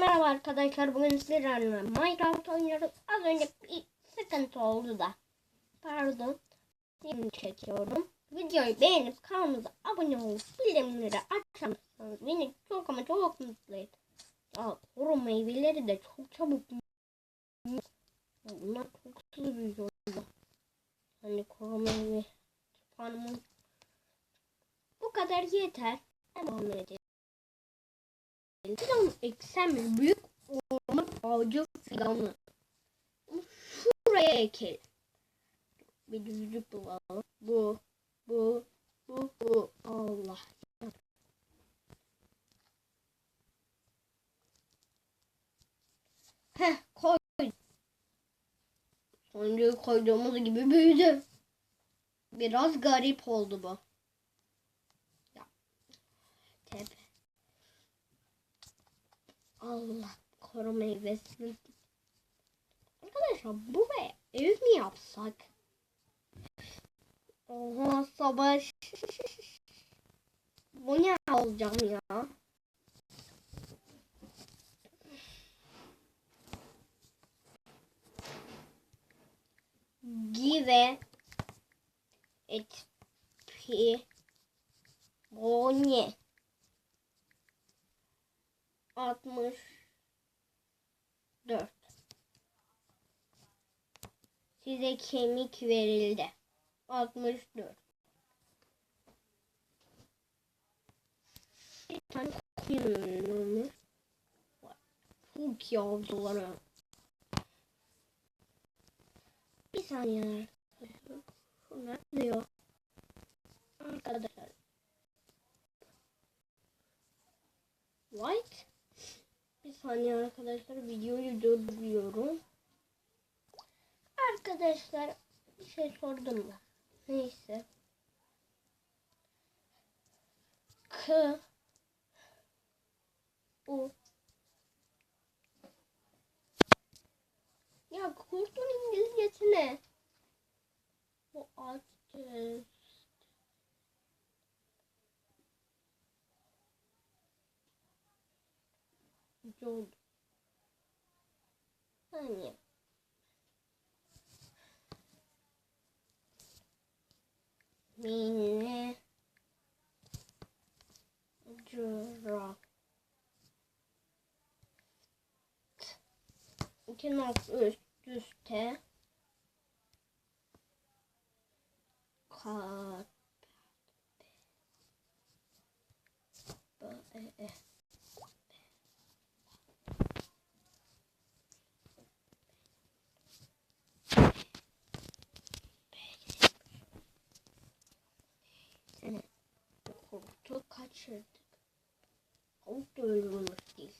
merhaba arkadaşlar. Bugün sizlerle Minecraft oynuyoruz. Az önce bir sıkıntı oldu da. Pardon. Şimdi çekiyorum. Videoyu beğenip kanalımıza abone olup bildirimleri açarsanız beni çok ama çok mutlu eder. Ya kuru meyveleri de çok çabuk Bunlar çok hızlı. Hani kuru meyve. Bu kadar yeter. Devam edelim. Fidan eksem mi? Büyük orman ağacı fidanı. Bunu Şuraya ekelim. Bir düzlük bulalım. Bu, bu, bu, bu. Allah. Heh koy. Sonuncuyu koyduğumuz gibi büyüdü. Biraz garip oldu bu. Ya. Tepe. Allah koru meyvesini. Arkadaşlar buraya ev mi yapsak? Oha savaş. Bu ne alacağım ya? Give it Bonye. 64 Size kemik verildi. 64 Bir tane koyun Çok yavrular ha. Bir saniye. Şunlar diyor. Arkadaşlar. White. Bir saniye arkadaşlar videoyu durduruyorum. Arkadaşlar bir şey sordum da. Neyse. K U Ya kurtun İngilizcesi ne? Bu artist. John. Hani. Mine. Cura. İki nokta üst üste. Kat. E, e. Tavuk da ilk.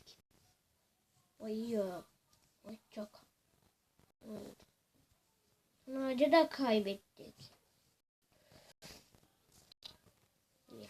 Ay ya. Ay çok. Ağacı da kaybettik. Ya.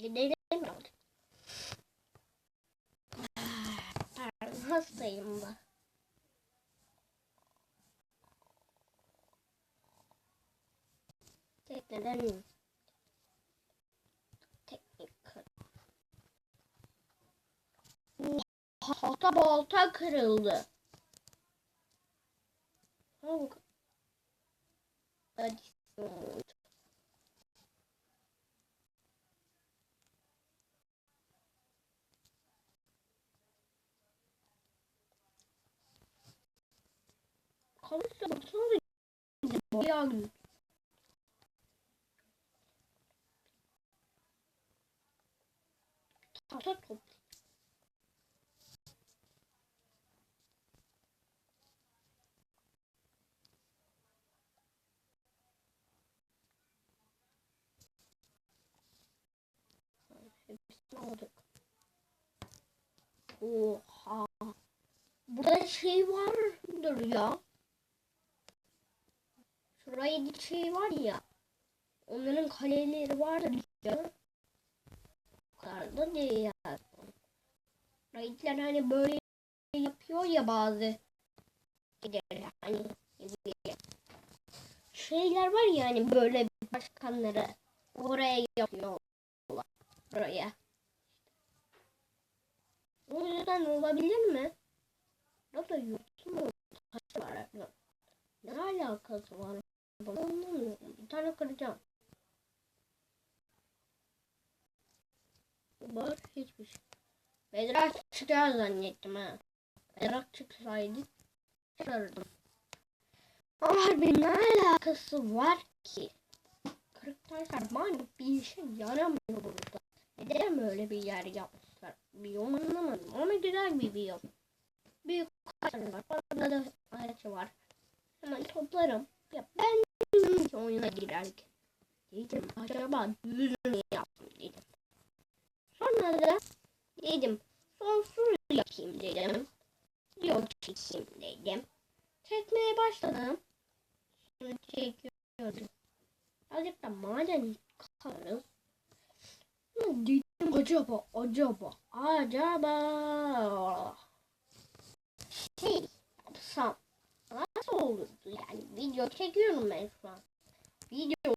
Gidelim. Pardon hastayım da. Tekneden teknik. Oha, balta kırıldı. Hadi. Havuçta baksana da bayağı güzel. Tahta top. Hepsini aldık. Oha. Burada şey vardır ya. Bir şey var ya. Onların kaleleri vardır ya. Yukarıda değil ya. Raidler hani böyle yapıyor ya bazı giderler hani şeyler var ya hani böyle başkanları oraya yapıyorlar. Buraya. O yüzden olabilir mi? Burada yurtun mu? Taş var. Ne alakası var? Bunu anlamıyorum. Bir tane kıracağım. Var hiçbir şey. Bedrak çıkar zannettim ha. Bedrak çıksaydı çıkarırdım. Ama harbi ne alakası var ki? Kırık taşlar bana bir işe yaramıyor burada. Neden böyle bir yer yapmışlar? Biyom anlamadım ama güzel bir biyom. Büyük kaçlar var. Bana da ağaç var. Hemen toplarım. Ya ben düzgün oyuna girerken. Dedim acaba düz mü yaptım dedim. Sonra da dedim sonsuz yapayım dedim. Yok çekeyim dedim. Çekmeye başladım. Şimdi çekiyorum. Azıcık da maden kalırız. Dedim acaba acaba acaba şey yapsam nasıl olurdu yani video çekiyorum ben şu an. Video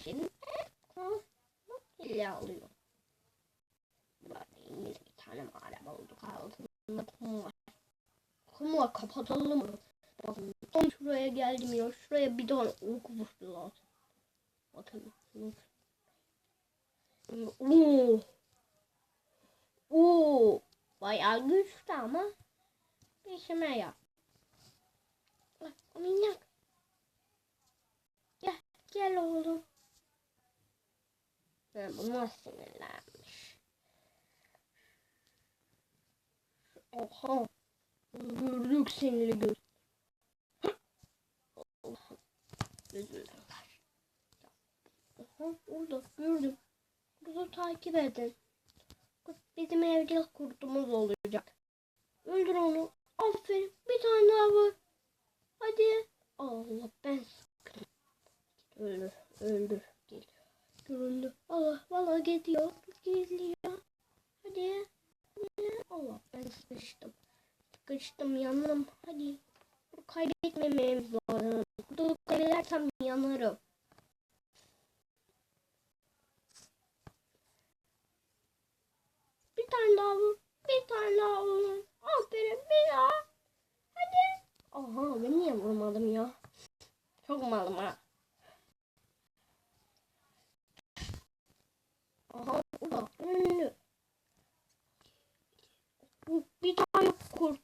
için ile alıyor. Böyle bir tane araba oldu altında kum var. Kum var kapatalım mı? Bakın tam şuraya geldim ya şuraya bir tane ok vurdu lazım. Bakın. Oo. Oo. Bayağı güçlü ama peşime yap. Bak minnak. Gel gel oğlum. Ha, bu nasıl sinirlenmiş. Oha. Gördük seni göz. Allah'ım. Kaç. Aha orada gördüm. Burada takip edin. Bizim evde kurtumuz olacak. Öldür onu. Aferin. Bir tane daha var. Hadi. Allah ben sıkırım. Öldür. Öldür. Geliyor. Göründü. Allah valla gidiyor. Geliyor. Hadi. Hadi. Allah ben sıkıştım. Sıkıştım yandım. Hadi. Bunu kaybetmememiz lazım. Bunu kaybedersem yanarım. Bir tane daha vur. Bir tane daha vur. Aferin bir daha. Hadi. Aha ben niye vurmadım ya? Çok malım ha. Aha burada önlü. Bir tane kurt.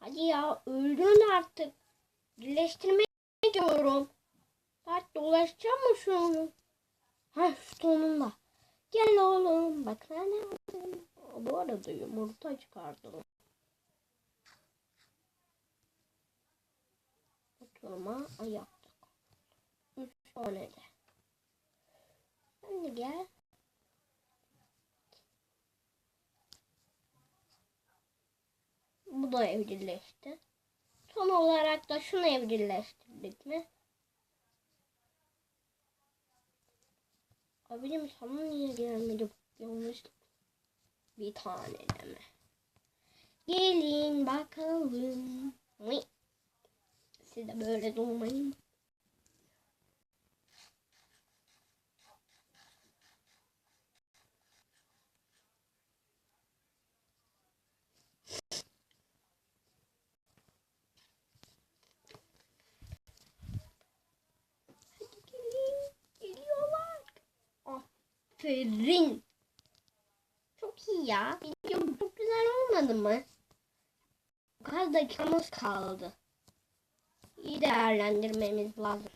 Hadi ya öldürün artık. Birleştirmek diyorum. Saat dolaşacağım mı şu an? Ha sonunda. Gel oğlum. Bak ne yaptın? Aa, Bu arada yumurta çıkardım. Oturma yaptık. Üç tane de. De gel. Bu da evcilleşti. Son olarak da şunu evcilleştirdik mi? Abicim sana niye gelmedi? Yanlış bir tane deme. Gelin bakalım. Siz de böyle doğmayın. Hadi gelin. Geliyorlar. Aferin. Çok iyi ya. Video çok güzel olmadı mı? Kadar dakikamız kaldı. İyi değerlendirmemiz lazım.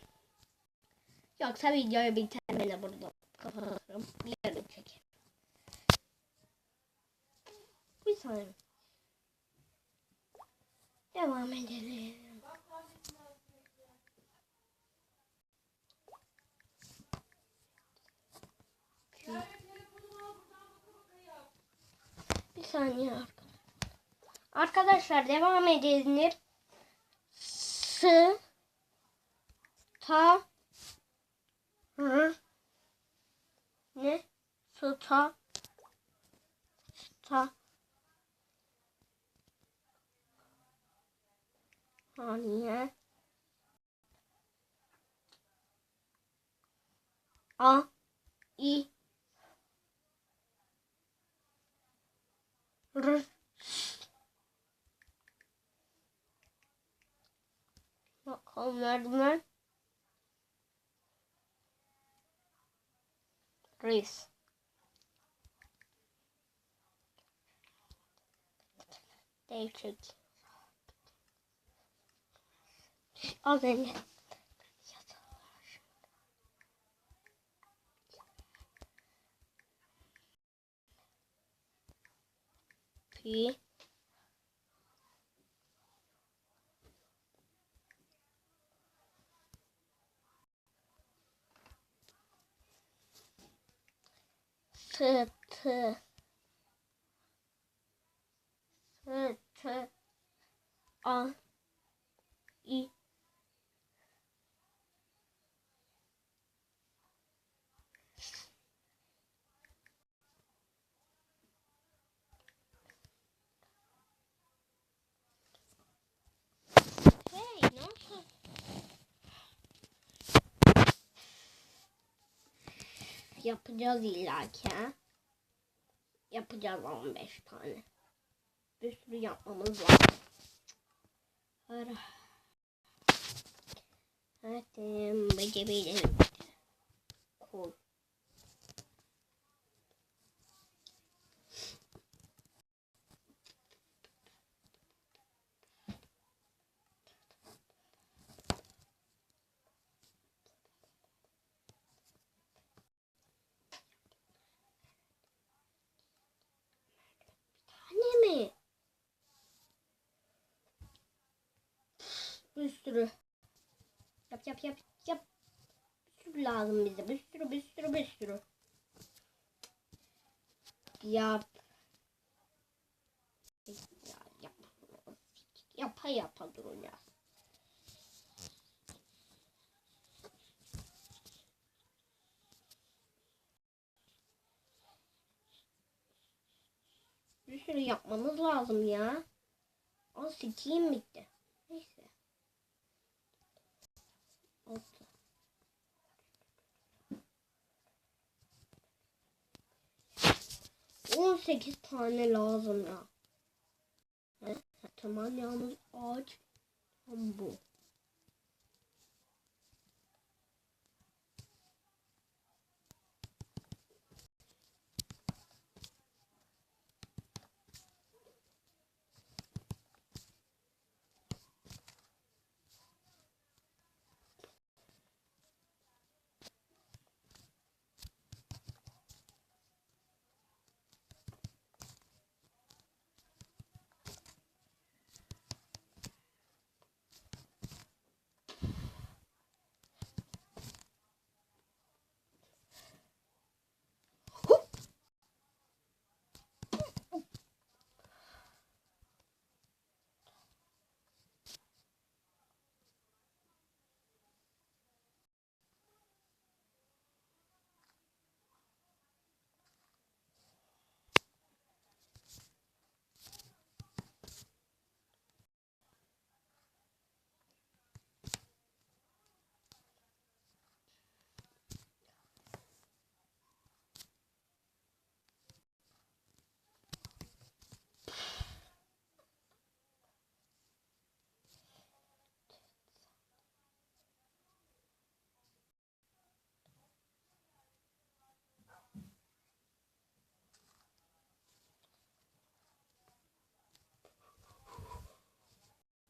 Yoksa videoyu bitirmene burada kapatırım. Yarın çekerim. Bir saniye. Devam edelim. Saniye arkadaşlar. Devam edelim. S ta Hı. Ne? Sta sta saniye A I R Bakalım nereden? Reis. Değişik. Az 곱하기 트트 트트 아이 Yapacağız illaki. Yapacağız 15 tane. Bir sürü yapmamız var. Hadi. Hadi becerelim. Cool. Anne mi? Bir sürü. Yap yap yap yap. Bir sürü lazım bize. Bir sürü bir sürü bir sürü. Yap. Ya, yap. Yapa yapa ya. Bir sürü yapmamız lazım ya. O sikiyim bitti. 18 tane lazım ya. Evet, tamam yalnız ağaç tam bu.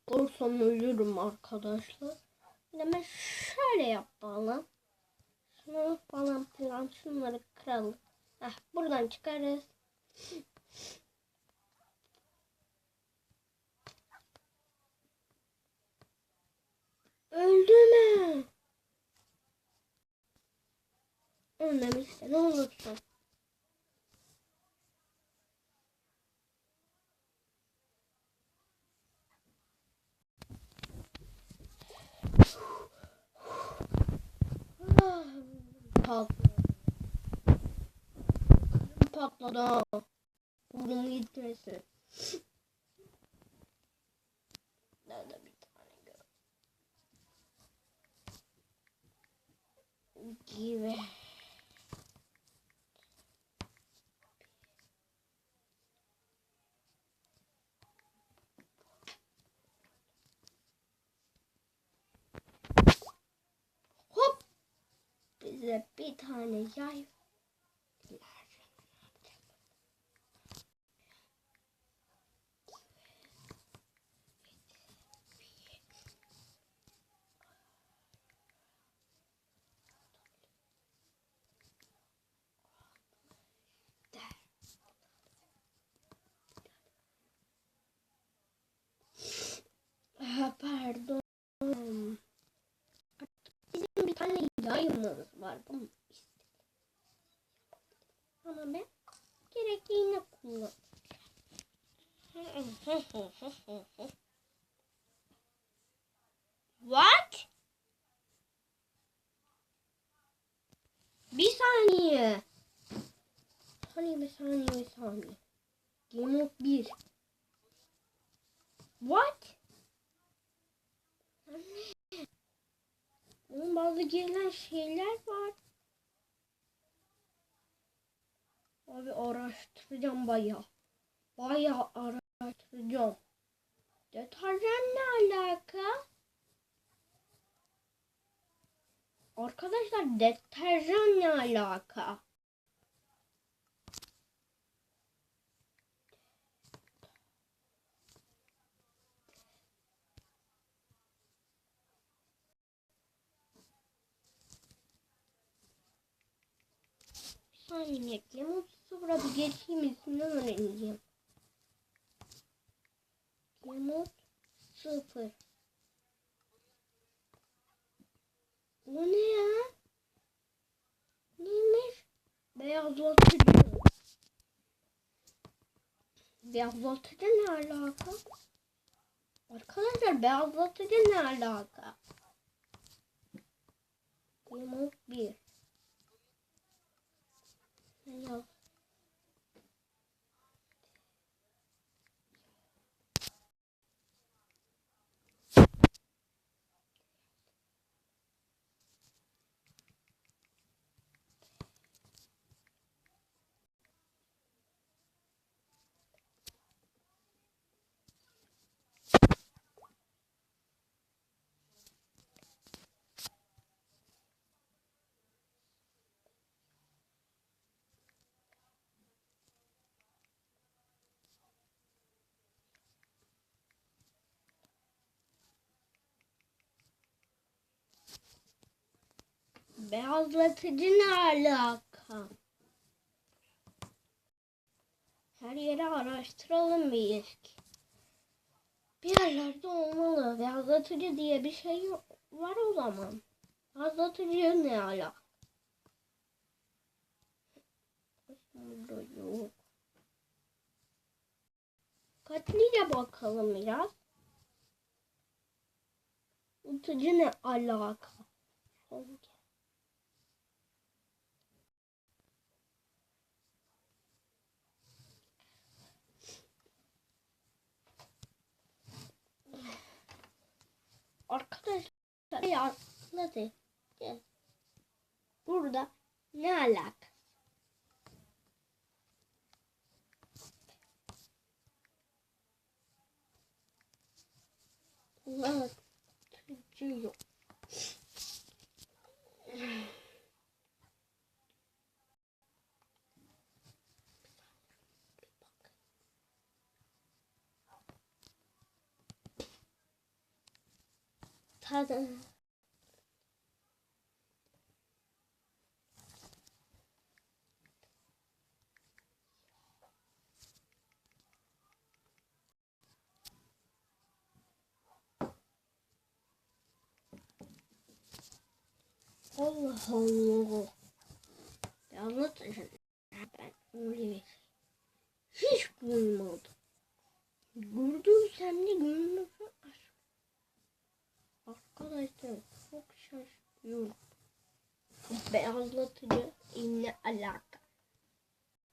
Olursam ölürüm arkadaşlar. Hemen şöyle yapalım. Şunu falan filan şunları kıralım. Heh, buradan çıkarız. Öldü mü? Ölmemişse ne olursun. Patladı. Patladı. Burnum gitmesin. Nerede bir tane gör. Gibi. Bize bir tane yay. Ha, pardon. Bizim bir tane yayımız var. Bunu istedim. Ama ben gerektiğini kullan. What? Bir saniye. Saniye bir saniye bir saniye. Game of 1. What? Anne. Bunun bazı gelen şeyler var. Abi araştıracağım bayağı. Bayağı araştıracağım. Deterjan ne alaka? Arkadaşlar deterjan ne alaka? Hangi ekleyeyim? 30 burada geçeyim isminden öğreneceğim. Remote 0 Bu ne ya? Neymiş? Beyaz voltajı. Beyaz voltajı ne alaka? Arkadaşlar beyaz voltajı ne alaka? Remote 1没有 Beyazlatıcı ne alaka? Her yeri araştıralım bir ilk. Bir yerlerde olmalı. Beyazlatıcı diye bir şey yok. Var o zaman. Beyazlatıcı ne alaka? Burada yok. Katlice bakalım biraz. Utucu ne alaka? Son Arkadaşlar ya nasıl? Gel. Burada ne alaka? Evet. Yok. Tadı. Allah Allah. Anlatın ben orayı hiç görmedim. Gördüm sen de görmedim. Arkadaşlar çok şaşırıyorum. Beyazlatıcı ne alaka?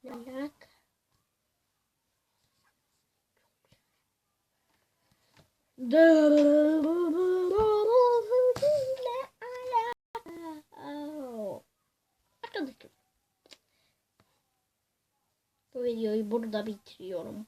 Ne alaka? Arkadaşlar bu videoyu burada bitiriyorum.